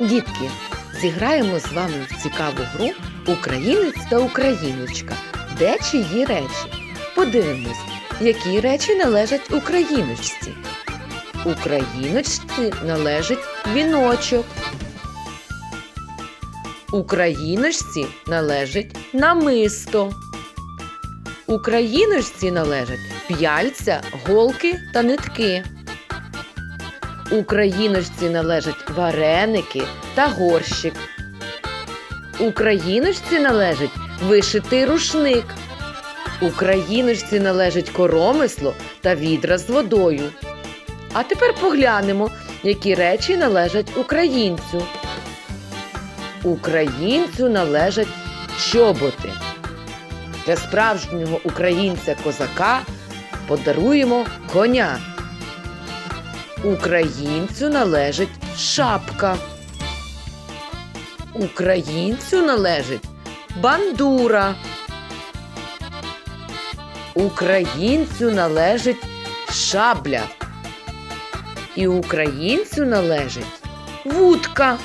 Дітки, зіграємо з вами в цікаву гру Українець та Україночка. Де чиї речі? Подивимось, які речі належать україночці. Україночці належить віночок. Україночці належить намисто. Україночці належать п'яльця, голки та нитки. Україночці належать вареники та горщик. Україночці належить вишитий рушник. Україночці належить коромисло та відра з водою. А тепер поглянемо, які речі належать українцю. Українцю належать чоботи. Для справжнього українця-козака подаруємо коня. Українцю належить шапка. Українцю належить бандура. Українцю належить шабля. І українцю належить вудка.